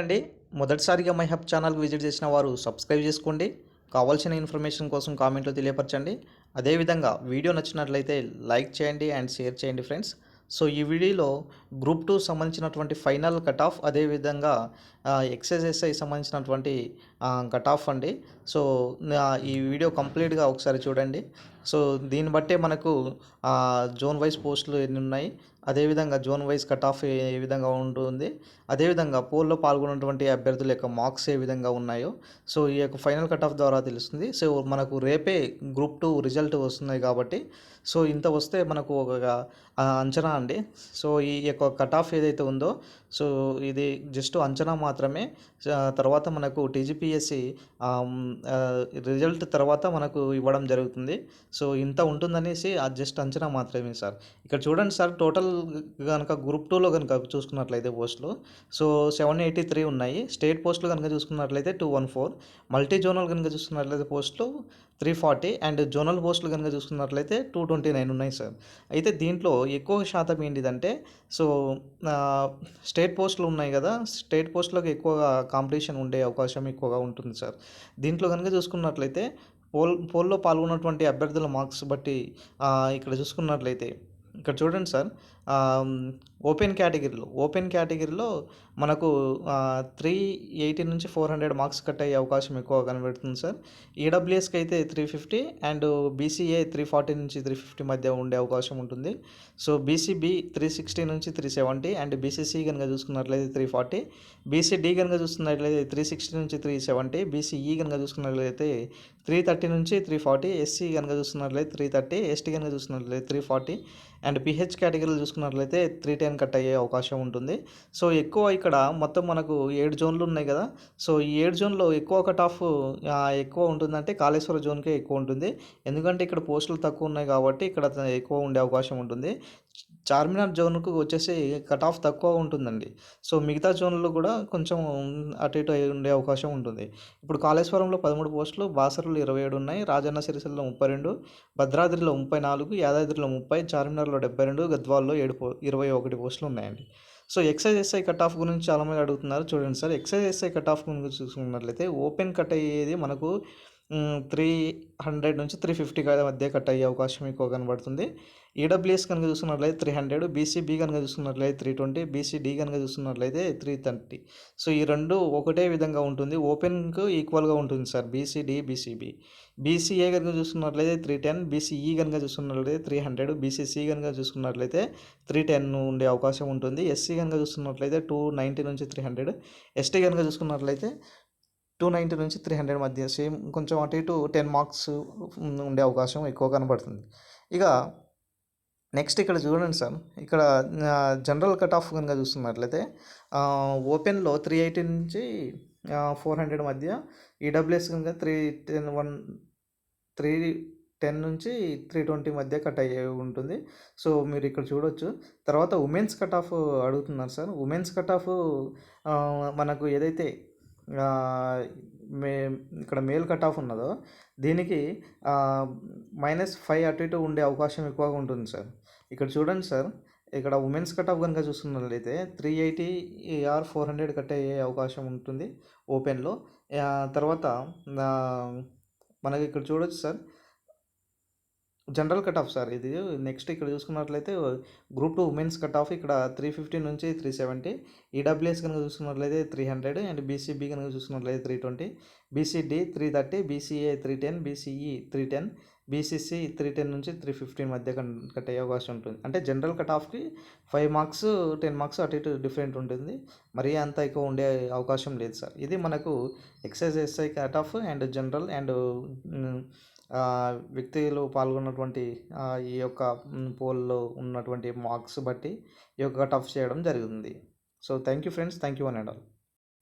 అండి. మొదటిసారిగా my hub ఛానల్కి విజిట్ చేసిన వారు సబ్స్క్రైబ్ చేసుకోండి. కావాల్సిన ఇన్ఫర్మేషన్ కోసం కామెంట్లో తెలియపరచండి. అదేవిధంగా వీడియో నచ్చినట్లయితే లైక్ చేయండి అండ్ షేర్ చేయండి ఫ్రెండ్స్. సో ఈ వీడియోలో గ్రూప్ టూ సంబంధించినటువంటి ఫైనల్ కట్ ఆఫ్ అదేవిధంగా ఎక్సైజెస్ఐ సంబంధించినటువంటి కట్ ఆఫ్ అండి. సో ఈ వీడియో కంప్లీట్గా ఒకసారి చూడండి. సో దీన్ని బట్టే మనకు జోన్ వైజ్ పోస్టులు ఎన్ని ఉన్నాయి? అదేవిధంగా జోన్ వైజ్ కట్ ఆఫ్ ఏ విధంగా ఉంటుంది? అదేవిధంగా పోల్లో పాల్గొన్నటువంటి అభ్యర్థుల యొక్క మార్క్స్ ఏ విధంగా ఉన్నాయో? సో ఈ యొక్క ఫైనల్ కట్ ఆఫ్ ద్వారా తెలుస్తుంది. సో మనకు రేపే గ్రూప్ టూ రిజల్ట్ వస్తున్నాయి కాబట్టి సో ఇంత వస్తే మనకు ఒక అంచనా అండి. సో ఈ యొక్క కట్ ఆఫ్ ఏదైతే ఉందో సో ఇది జస్ట్ అంచనా మాత్రమే. తర్వాత మనకు టీజీపీఎస్సి రిజల్ట్ తర్వాత మనకు ఇవ్వడం జరుగుతుంది. సో ఇంత ఉంటుందనేసి అది జస్ట్ అంచనా మాత్రమే సార్. ఇక్కడ చూడండి సార్ టోటల్ కనుక గ్రూప్ టూలో కనుక చూసుకున్నట్లయితే పోస్టులు సో సెవెన్ ఎయిటీ త్రీ ఉన్నాయి. స్టేట్ పోస్టులు కనుక చూసుకున్నట్లయితే two one four. Multi zonal కనుక చూసుకున్నట్లయితే పోస్టులు త్రీ ఫార్టీ అండ్ జోనల్ పోస్టులు కనుక చూసుకున్నట్లయితే టూ ట్వంటీ నైన్ ఉన్నాయి సార్. అయితే దీంట్లో ఎక్కువ శాతం ఏంటిదంటే సో స్టేట్ పోస్టులు ఉన్నాయి కదా స్టేట్ పోస్టులకు ఎక్కువగా కాంపిటీషన్ ఉండే అవకాశం ఎక్కువగా ఉంటుంది సార్. దీంట్లో కనుక చూసుకున్నట్లయితే పోల్ పోల్లో పాల్గొన్నటువంటి అభ్యర్థుల మార్క్స్ బట్టి ఇక్కడ చూసుకున్నట్లయితే ఇక్కడ చూడండి సార్ ఓపెన్ కేటగిరీలో ఓపెన్ కేటగిరీలో మనకు త్రీ ఎయిటీ నుంచి ఫోర్ హండ్రెడ్ మార్క్స్ కట్ అయ్యే అవకాశం ఎక్కువ కనబడుతుంది సార్. ఈడబ్ల్యూఎస్కి అయితే three fifty and BCA three forty నుంచి త్రీ ఫిఫ్టీ మధ్య ఉండే అవకాశం ఉంటుంది. సో బీసీబీ త్రీ సిక్స్టీ నుంచి త్రీ సెవెంటీ అండ్ బీసీసీ కనుక చూసుకున్నట్లయితే త్రీ ఫార్టీ బీసీడీ కనుక చూసుకున్నట్లయితే త్రీ సిక్స్టీ నుంచి త్రీ సెవెంటీ బీసీఈ కనుక చూసుకున్నట్లయితే త్రీ థర్టీ నుంచి త్రీ ఫార్టీ ఎస్సీ కనుక చూసుకున్నట్లయితే త్రీ థర్టీ ఎస్టీ కనుక చూసుకున్నట్లయితే త్రీ ఫార్టీ అండ్ పిహెచ్ కేటగిరీలు చూసుకున్నట్లయితే త్రీ టెన్ కట్ అయ్యే అవకాశం ఉంటుంది. సో ఎక్కువ ఇక్కడ మొత్తం మనకు ఏడు జోన్లు ఉన్నాయి కదా. సో ఈ ఏడు జోన్లో ఎక్కువ కట్ ఆఫ్ ఎక్కువ ఉంటుందంటే కాళేశ్వర జోన్కే ఎక్కువ ఉంటుంది. ఎందుకంటే ఇక్కడ పోస్టులు తక్కువ ఉన్నాయి కాబట్టి ఇక్కడ ఎక్కువ ఉండే అవకాశం ఉంటుంది. చార్మినార్ జోన్కు వచ్చేసి కట్ ఆఫ్ తక్కువ ఉంటుందండి. సో మిగతా జోన్లో కూడా కొంచెం అటు ఇటు ఉండే అవకాశం ఉంటుంది. ఇప్పుడు కాళేశ్వరంలో పదమూడు పోస్టులు బాసరులు ఇరవై ఏడు ఉన్నాయి రాజన్న సిరిసిల్లో ముప్పై రెండు భద్రాద్రిలో ముప్పై నాలుగు యాదాద్రిలో ముప్పై చార్మినార్లో డెబ్బై రెండు గద్వాల్లో ఏడు పో ఇరవై ఒకటి పోస్టులు ఉన్నాయండి. So excise SI cut off గురించి చాలామంది అడుగుతున్నారు. చూడండి sir excise SI cut off గురించి చూసుకున్నట్లయితే ఓపెన్ కట్ అయ్యేది మనకు త్రీ హండ్రెడ్ నుంచి త్రీ ఫిఫ్టీ మధ్య కట్ అయ్యే అవకాశం ఎక్కువ కనబడుతుంది. ఈడబ్ల్యూఎస్ కనుక చూసుకున్నట్లయితే త్రీ హండ్రెడ్ బీసీబీ కనుక చూసుకున్నట్లయితే త్రీ ట్వంటీ బీసీడీ కనుక చూసుకున్నట్లయితే త్రీ థర్టీ సో ఈ రెండు ఒకటే విధంగా ఉంటుంది. ఓపెన్కు ఈక్వల్గా ఉంటుంది సార్. బీసీడీ బీసీబీ బీసీఏ కనుక చూసుకున్నట్లయితే త్రీ టెన్ బీసీఈ కనుక చూసుకున్నట్లయితే త్రీ హండ్రెడ్ బీసీసీ కనుక చూసుకున్నట్లయితే త్రీ టెన్ ఉండే అవకాశం ఉంటుంది. ఎస్సీ కనుక చూసుకున్నట్లయితే టూ నైంటీ నుంచి త్రీ హండ్రెడ్ ఎస్టీ కనుక చూసుకున్నట్లయితే టూ నైంటీ నుంచి త్రీ హండ్రెడ్ మధ్య సేమ్ కొంచెం అటు ఇటు టెన్ మార్క్స్ ఉండే అవకాశం ఎక్కువ కనబడుతుంది. ఇక నెక్స్ట్ ఇక్కడ చూడండి సార్. ఇక్కడ జనరల్ కట్ ఆఫ్ కనుక చూస్తున్నట్లయితే ఓపెన్లో త్రీ ఎయిటీ నుంచి ఫోర్ హండ్రెడ్ మధ్య ఈడబ్ల్యూఎస్ కనుక three ten one three ten నుంచి త్రీ ట్వంటీ మధ్య కట్ అయ్యే ఉంటుంది. సో మీరు ఇక్కడ చూడొచ్చు. తర్వాత ఉమెన్స్ కట్ ఆఫ్ అడుగుతున్నారు సార్. ఉమెన్స్ కట్ ఆఫ్ మనకు ఏదైతే మే ఇక్కడ మేల్ కట్ ఆఫ్ ఉన్నదో దీనికి మైనస్ ఫైవ్ అటు ఇటు ఉండే అవకాశం ఎక్కువగా ఉంటుంది సార్. ఇక్కడ చూడండి సార్ ఇక్కడ ఉమెన్స్ కట్ ఆఫ్ కనుక చూస్తున్నట్లయితే three eighty or four hundred cut అయ్యే అవకాశం ఉంటుంది ఓపెన్లో. తర్వాత మనకి ఇక్కడ చూడొచ్చు sir general cut off sir. ఇది నెక్స్ట్ ఇక్కడ చూసుకున్నట్లయితే group two women's cut off ఇక్కడ త్రీ ఫిఫ్టీ నుంచి త్రీ సెవెంటీ. ఈడబ్ల్యూఎస్ కనుక చూసుకున్నట్లయితే త్రీ హండ్రెడ్ అండ్ బీసీబీ కనుక చూసుకున్నట్లయితే three twenty. BCD three thirty BCA three ten BCE three ten BCC three ten నుంచి త్రీ ఫిఫ్టీన్ మధ్య కట్ అయ్యే అవకాశం ఉంటుంది. అంటే జనరల్ కట్ ఆఫ్కి ఫైవ్ మార్క్స్ టెన్ మార్క్స్ అటు ఇటు డిఫరెంట్ ఉంటుంది. మరీ అంత ఎక్కువ ఉండే అవకాశం లేదు సార్. ఇది మనకు excise SI cut off and general and వ్యక్తులు పాల్గొన్నటువంటి ఈ యొక్క పోల్లో ఉన్నటువంటి మార్క్స్ బట్టి ఈ యొక్క కట్ ఆఫ్ చేయడం జరుగుతుంది so thank you friends. Thank you అని ఆల్.